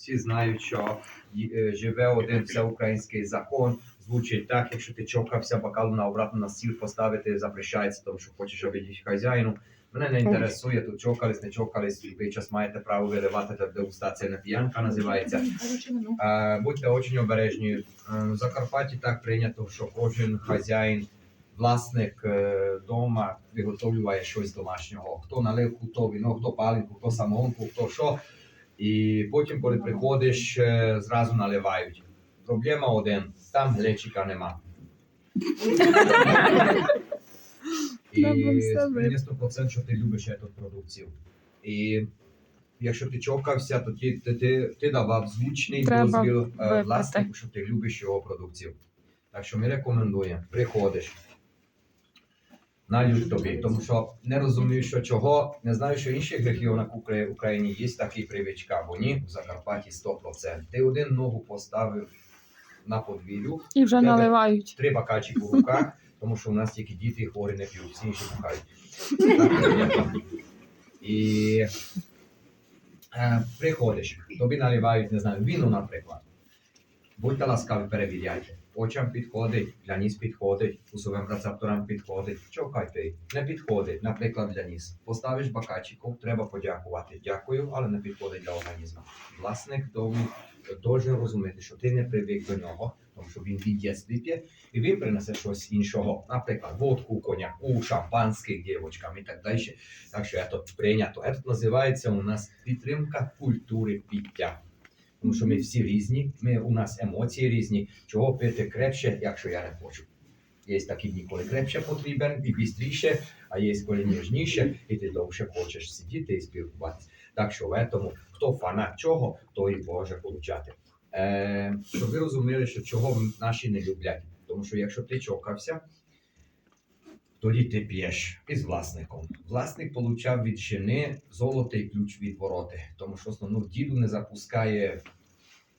Всі знають, що е, живе один всеукраїнський закон. Звучить так, якщо ти чокався бокалу на обратно на стіл поставити, запрещається, тому що хочеш обідати хазяїну. Мене не інтересує, тут чокались, не чокались, ви час маєте право виливати, та дегустація не п'янка називається. Е, Будьте очень обережні. В Закарпатті так прийнято, що кожен хазяїн, власник е, дома виготовлює щось домашнього. Хто наливку, хто віно, хто палинку, хто самогонку, хто що. І потім, коли приходиш, е, зразу наливають. Проблема один, там глечика нема. І Треба все мені 100% що ти любиш цю продукцію. І якщо ти чокався, то ти, ти, ти, ти давав звучний дозвіл е, власнику, що ти любиш його продукцію. Так що ми рекомендуємо, приходиш. Налють тобі, тому що не розумію, що чого. Не знаю, що в інших регіонах Укра- України є такі привичка, або ні, в Закарпатті 100%. Ти один ногу поставив на подвір'ю, І вже наливають. три бакачі у руках, тому що у нас тільки діти хворі не п'ють, всі інші бухають. І е, приходиш, тобі наливають, не знаю, віно, наприклад. Будьте ласкаві, перевіряйте. Очам підходить, для ніс підходить, усовим рецепторам підходить. Чокайте, не підходить, наприклад, для ніс. Поставиш бакачику, треба подякувати. Дякую, але не підходить для організму. Власник должен розуміти, що ти не привик до нього, тому що він від дєтства п'є, і він принесе щось іншого, наприклад, водку, коньяку, шампанське дівчатам і так далі. Так що це прийнято. Це називається у нас підтримка культури пиття. Тому що ми всі різні, ми, у нас емоції різні. Чого пити крепше, якщо я не хочу. Є такі дні, коли крепше потрібен і бістріше, а є коли ніжніше, і ти довше хочеш сидіти і спілкуватися. Так що в цьому, хто фанат чого, той може получати. Е, щоб ви розуміли, що чого наші не люблять. Тому що якщо ти чокався, тоді ти п'єш із власником. Власник получав від жени золотий ключ від вороти, тому що основно діду не запускає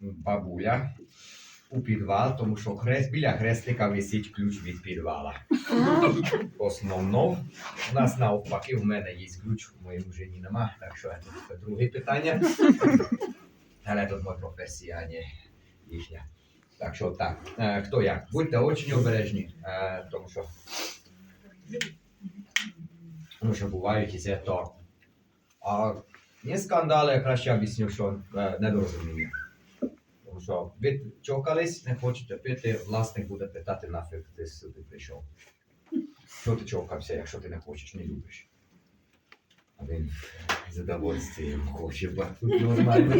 бабуля у підвал, тому що хрест, біля хрестика висить ключ від підвала. Основно, у нас навпаки, у мене є ключ, у моєму жені нема, так що це друге питання. Але це моя професія, а не їхня. Так що так, Е, хто як? Будьте дуже обережні, е, тому що тому що бувають і це то. А не скандали, я краще об'ясню, що е, недорозуміння. Тому що ви чокались, не хочете пити, власник буде питати нафіг ти сюди прийшов. Що ти чокався, якщо ти не хочеш, не любиш. А він з задовольствием хоче, бо тут нормально.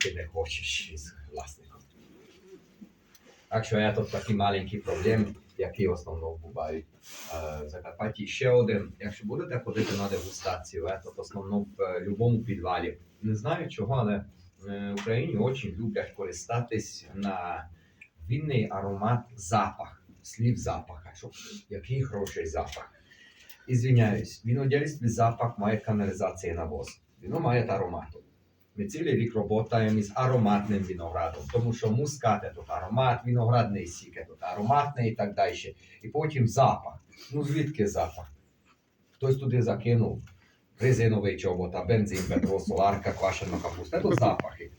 Ти не хочеш із власником. Так що я тут такий маленький проблем, які основному бувають е, в Закарпатті. Ще один, якщо будете ходити на дегустацію, е, то в основному в е, будь-якому підвалі. Не знаю чого, але е, в Україні дуже люблять користатись на вінний аромат запах, слів запаха, щоб який хороший запах. І звиняюсь, вінодільстві запах має каналізація навоз. Віно має аромату. Ми цілий рік працюємо із ароматним виноградом, тому що мускат – це аромат, виноградний сік – це ароматний і так далі. І потім запах. Ну звідки запах? Хтось туди закинув резиновий чобот, а бензин, петро, соларка, квашена капуста. Це запахи.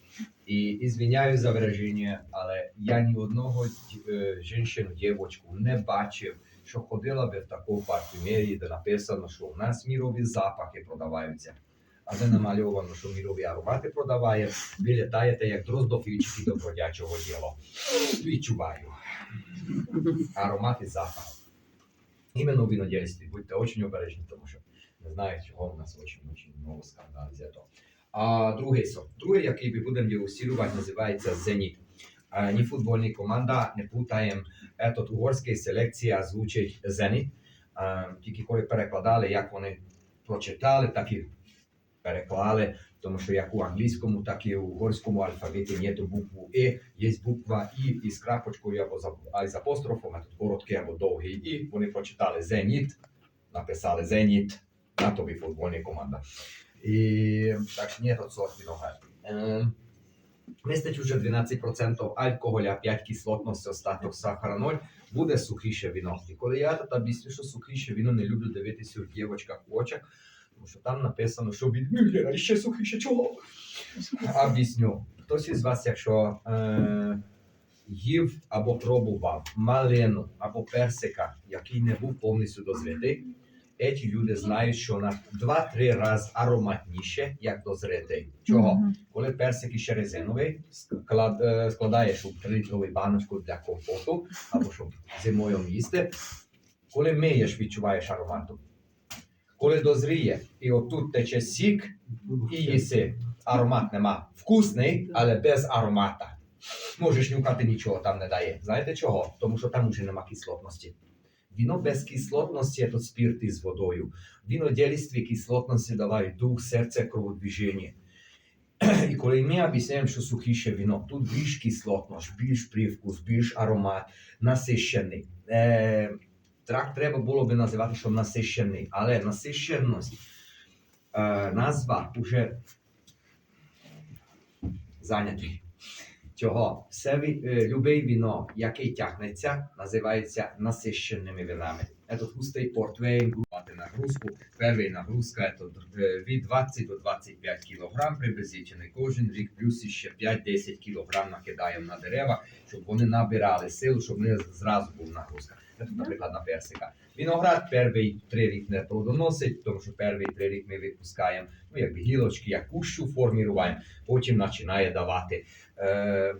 І, і звиняюсь за вираження, але я ні одного е, жінчину, дівчинку не бачив, що ходила би в таку парфюмерію, де написано, що у нас мірові запахи продаваються. А де намальовано, що мірові аромати продаває, ви літаєте як дроздофільчики до бродячого діла. Відчуваю. Аромат і запах. Іменно в винодільстві. Будьте дуже обережні, тому що не знаю, чого у нас дуже, дуже много скандалів за то. А другий сорт. Другий, який ми будемо дегустувати, називається Зеніт. Не футбольна команда, не путаємо. Ето угорська селекція звучить Зеніт. Тільки коли перекладали, як вони прочитали, так і переклали, тому що як у англійському, так і у угорському алфавіті є то букву Е, є буква І із крапочкою або з, апострофом, а тут короткий або довгий І. Вони прочитали Зеніт, написали Зеніт, на тобі футбольна команда. І так що ні, тут сорт. Ем, Містить уже 12% алкоголя, 5 кислотності, остаток сахара 0, буде сухіше вино. І коли я тут об'ясню, що сухіше вино не люблю дивитися у дівчатках в очах, Тому що там написано, що від Мюллера ще сухіше чого. Об'ясню. Хтось із вас, якщо е, їв або пробував малину або персика, який не був повністю дозрітий, ці люди знають, що на 2-3 рази ароматніше, як дозрітий. Чого? Мгм. Коли персик ще резиновий, склад, е, складаєш у 3-літрову баночку для компоту або щоб зимою їсти, коли миєш, відчуваєш аромату. Коли дозріє, і отут тече сік, і їси. Аромат нема. Вкусний, але без аромата. Можеш нюхати нічого там не дає. Знаєте чого? Тому що там вже нема кислотності. Віно без кислотності – це спирт із водою. Віно ділістві кислотності давають дух, серце, кроводвіження. І коли ми об'ясняємо, що сухіше віно, тут більш кислотність, більш привкус, більш аромат, насищений. Е, треба було би називати, що насищений, але насищеність, назва вже зайнятий. Чого? Все е, віно, яке тягнеться, називається насищеними винами. Це густий портвейн, мати нагрузку. Перша нагрузка це від 20 до 25 кг приблизительно. Кожен рік плюс ще 5-10 кг накидаємо на дерева, щоб вони набирали силу, щоб не зразу був нагрузка. Це, наприклад, на персика. Виноград перший три рік не плодоносить, тому що перший три рік ми випускаємо ну, якби гілочки, як кущу форміруємо, потім починає давати. Е,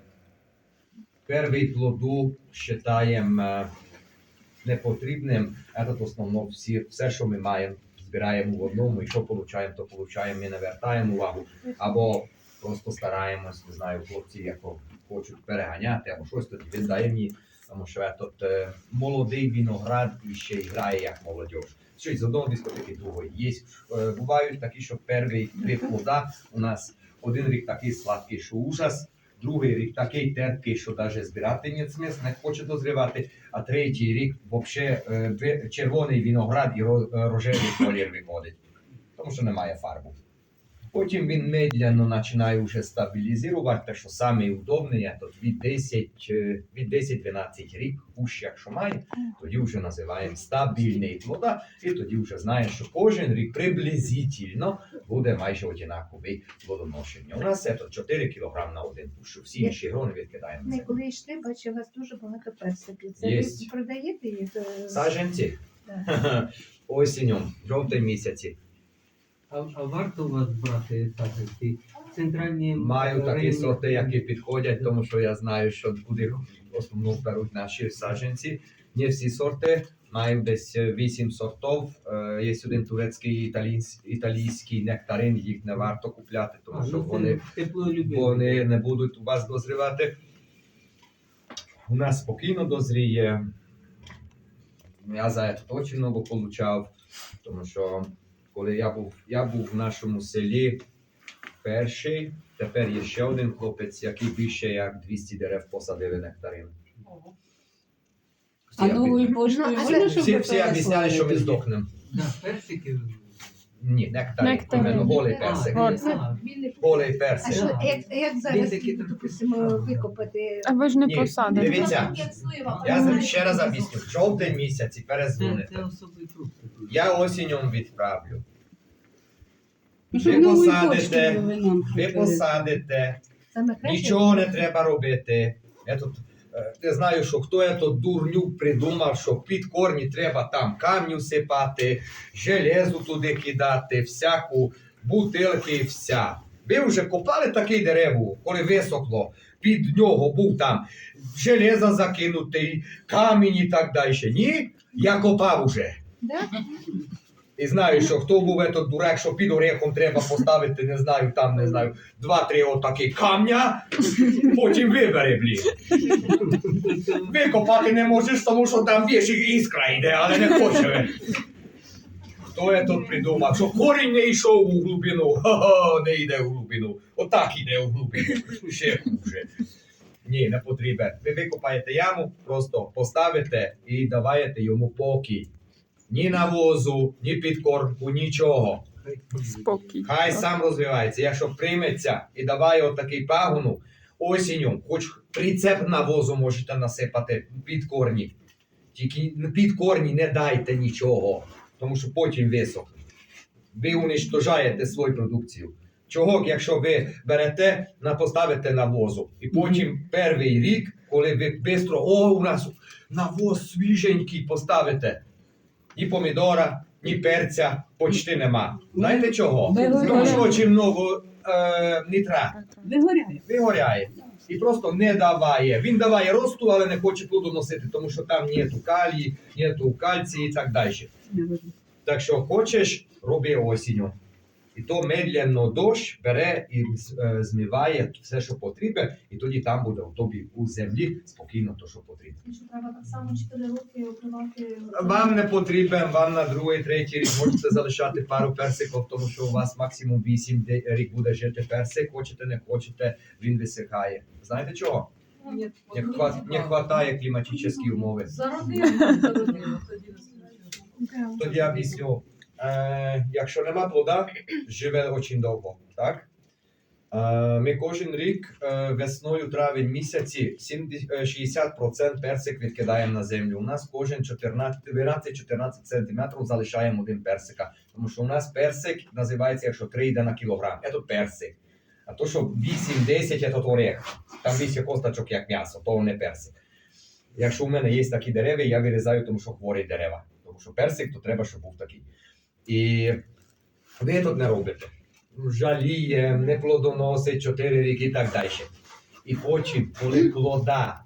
перший плоду вважаємо е, непотрібним. Це в основному всі, все, що ми маємо, збираємо в одному, і що получаємо, то получаємо, ми не вертаємо увагу. Або просто стараємось, не знаю, хлопці, як хочуть переганяти, або щось тоді віддаємо їй, тому що е, тут е, молодий виноград і ще грає як молодь. Щось з одного дискотеки другої. Є, е, бувають такі, що перші три плода у нас один рік такий сладкий, що ужас, другий рік такий терпкий, що навіть збирати ні смис, не хоче дозрівати, а третій рік взагалі червоний виноград і е, рожевий колір виходить, тому що немає фарбу. Потім він медленно починає вже стабілізувати, те, що саме удобне, то від 10, е, від 10-12 рік, кущ, якщо має, тоді вже називаємо стабільний плода, і тоді вже знаєш, що кожен рік приблизительно буде майже однаковий плодоношення. У нас це 4 кг на один кущ, всі інші грони відкидаємо. Ми коли йшли, бачила у вас дуже багато персиків. Це ви продаєте їх? е, Саджанці Так. осінню, жовтий місяці. А, а варто у вас брати саджанці? Центральні Маю такі районні- сорти, які підходять, тому що я знаю, що куди в основному беруть наші саджанці. Не всі сорти, маю десь 8 сортів. Е, Є один турецький італійсь- італійський нектарин, їх не варто купляти, тому А, що ну, це вони теплолюбиві. вони не будуть у вас дозрівати. У нас спокійно дозріє. Я за це точно би получав, тому що коли я був, я був в нашому селі перший, тепер є ще один хлопець, який більше як 200 дерев посадили нектарин. Всі, А новою поштою Ну, а можна, це- щоб всі, всі обіцяли, що ми переслали здохнемо. Да, персики. Ні, нектарин, Нектарин. іменно голий А, персик. Голий. А, Голий А персик. що, як, як зараз, допустимо, викопати? А ви ж не Ні, посадите. Дивіться, я за- ще раз об'ясню. Жовтий місяць і це, перезвоните. це особий фрукт. такий. Я осінню відправлю. Ну, Ви посадите, ви посадите, нічого не треба робити. Я тут не знаю, що хто я тут дурнюк придумав, що під корні треба там камню сипати, железу туди кидати, всяку бутилки і вся. Ви вже копали таке дерево, коли висохло, під нього був там железо закинутий, камінь і так далі. Ні, я копав уже. Да? І знаю, що хто був этот дурак, що під орехом треба поставити, не знаю, там, не знаю, два-три отакі камня, потім вибере, блін. Викопати не можеш, тому що там більш іскра йде, але не хоче. Хто я тут придумав, що корінь не йшов у глибину, не йде у глибину. Отак йде у глибину. Ще хуже. Ні, не потрібно. Ви викопаєте яму, просто поставите і даваєте йому покій. Ні навозу, ні підкормку, нічого. Спокій. Хай сам розвивається. Якщо прийметься і даває отакий пагону, осінню, хоч прицеп навозу можете насипати під корні. Тільки під корні не дайте нічого, тому що потім висохне. ви уничтожаєте свою продукцію. Чого, якщо ви берете, поставите навозу, і потім перший рік, коли ви швидко, о, у нас навоз свіженький поставите, ні помідора, ні перця почти нема. Знаєте чого? Тому що дуже много е, нітрат Вигоряє. вигоряє і просто не даває. Він даває росту, але не хоче плоду носити, тому що там нету калії, нету кальції і так далі. Так що хочеш, роби осінню. І то медленно дощ бере і е, змиває все, що потрібно, і тоді там буде у тобі у землі спокійно то, що потрібно. Що треба так само 4 роки укривати. Вам не потрібен, вам на другий, третій рік можете залишати пару персиків, тому що у вас максимум 8 де- рік буде жити персик, хочете, не хочете, він висихає. Знаєте чого? Нет, Не, хва- не хватає кліматичні умови. За родину, тоді не. Тоді я об'ясню. Е, якщо нема плода, живе дуже довго. Так? Е, ми кожен рік е, весною, травень місяці 70, е, 60% персик відкидаємо на землю. У нас кожен 12-14 см залишаємо один персика. Тому що у нас персик називається, якщо 3 йде на кілограм. Це персик. А то, що 8-10 це орех. Там більше косточок, як м'ясо, то не персик. Якщо у мене є такі дерева, я вирізаю, тому що хворі дерева. Тому що персик, то треба, щоб був такий. І ви тут не робите. Жаліє, не плодоносить 4 ріки і так далі. І потім, коли плода